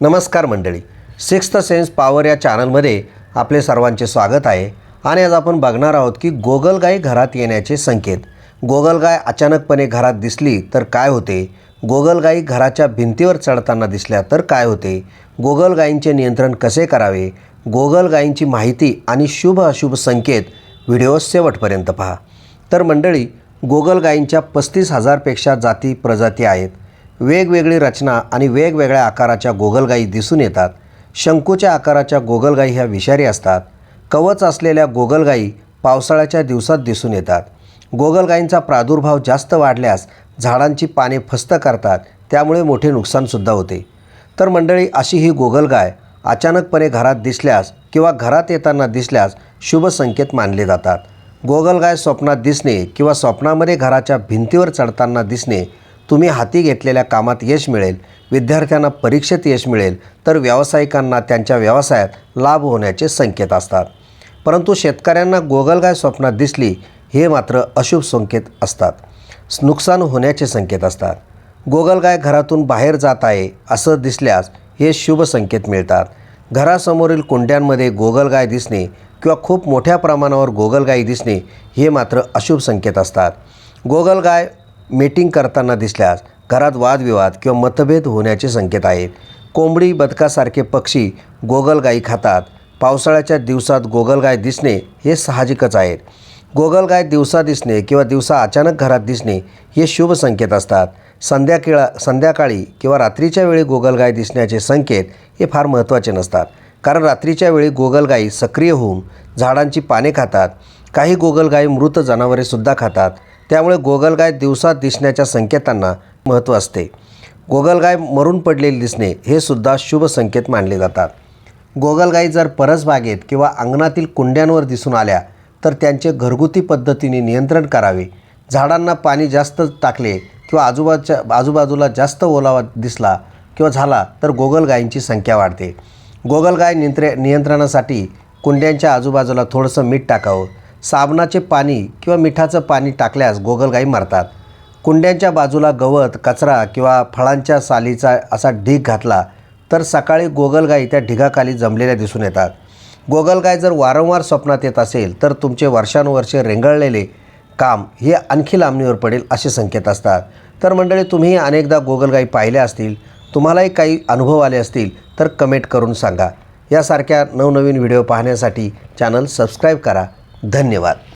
नमस्कार मंडळी. Sixth sense power या चॅनलमध्ये आपले सर्वांचे स्वागत आहे. आणि आज आपण बघणार आहोत की गोगलगाय घरात येण्याचे संकेत. गोगलगाय अचानकपणे घरात दिसली तर काय होते? गोगलगायी घराच्या भिंतीवर चढताना दिसल्या तर काय होते? गोगलगायींचे नियंत्रण कसे करावे? गोगलगायींची माहिती आणि शुभ अशुभ संकेत व्हिडिओ शेवटपर्यंत पहा. तर मंडळी गोगलगायींच्या पस्तीस हजारपेक्षा जाती प्रजाती आहेत. वेगवेगळी रचना आणि वेगवेगळ्या आकाराच्या गोगलगायी दिसून येतात. शंकूच्या आकाराच्या गोगलगायी ह्या विषारी असतात. कवच असलेल्या गोगलगायी पावसाळ्याच्या दिवसात दिसून येतात. गोगलगायींचा प्रादुर्भाव जास्त वाढल्यास झाडांची पाने फस्त करतात त्यामुळे मोठे नुकसानसुद्धा होते. तर मंडळी अशी ही गोगलगाय अचानकपणे घरात दिसल्यास किंवा घरात येताना दिसल्यास शुभ संकेत मानले जातात. गोगलगाय स्वप्नात दिसणे किंवा स्वप्नामध्ये घराच्या भिंतीवर चढताना दिसणे तुम्ही हाती घेतलेल्या कामात यश मिळेल विद्यार्थ्यांना परीक्षेत यश मिळेल तर व्यावसायिकांना त्यांच्या व्यवसायात लाभ होण्याचे संकेत असतात. परंतु शेतकऱ्यांना गोगलगाय स्वप्नात दिसली हे मात्र अशुभ संकेत असतात. नुकसान होण्याचे संकेत असतात. गोगलगाय घरातून बाहेर जात आहे असं दिसल्यास हे शुभ संकेत मिळतात. घरासमोरील कुंड्यांमध्ये गोगलगाय दिसणे किंवा खूप मोठ्या प्रमाणावर गोगलगायी दिसणे हे मात्र अशुभ संकेत असतात. गोगलगाय मीटिंग करताना दिसल्यास घरात वादविवाद किंवा मतभेद होण्याचे संकेत आहेत. कोंबडी बदकासारखे पक्षी गोगलगाई खातात. पावसाळ्याच्या दिवसात गोगलगाय दिसणे हे साहजिकच आहेत. गोगलगाय दिवसा दिसणे किंवा दिवसा अचानक घरात दिसणे हे शुभ संकेत असतात. संध्याकाळ संध्याकाळी किंवा रात्रीच्या वेळी गोगलगाय दिसण्याचे संकेत हे फार महत्त्वाचे नसतात. कारण रात्रीच्या वेळी गोगलगायी सक्रिय होऊन झाडांची पाने खातात. काही गोगलगायी मृत जनावरेसुद्धा खातात. त्यामुळे गोगलगाय दिवसात दिसण्याच्या संकेतांना महत्त्व असते. गोगलगाय मरून पडलेली दिसणे हे सुद्धा शुभ संकेत मानले जातात. गोगलगायी जर परसबागेत किंवा अंगणातील कुंड्यांवर दिसून आल्या तर त्यांचे घरगुती पद्धतीने नियंत्रण करावे. झाडांना पाणी जास्त टाकले किंवा आजूबाजूच्या आजूबाजूला जास्त ओलावा दिसला किंवा झाला तर गोगलगायींची संख्या वाढते. गोगलगाय नियंत्रे नियंत्रणासाठी कुंड्यांच्या आजूबाजूला थोडंसं मीठ टाकावं. साबणाचे पाणी किंवा मिठाचं पाणी टाकल्यास गोगलगाई मरतात. कुंड्यांच्या बाजूला गवत कचरा किंवा फळांच्या सालीचा असा ढीग घातला तर सकाळी गोगलगाई त्या ढिगाखाली जमलेल्या दिसून येतात. गोगलगाय जर वारंवार स्वप्नात येत असेल तर तुमचे वर्षानुवर्षे रेंगाळलेले काम हे आणखी लांबणीवर पडेल असे संकेत असतात. तर मंडळी तुम्ही अनेकदा गोगलगाई पाहिल्या असतील तुम्हालाही काही अनुभव आले असतील तर कमेंट करून सांगा. यासारख्या नवनवीन व्हिडिओ पाहण्यासाठी चॅनल सबस्क्राईब करा. धन्यवाद.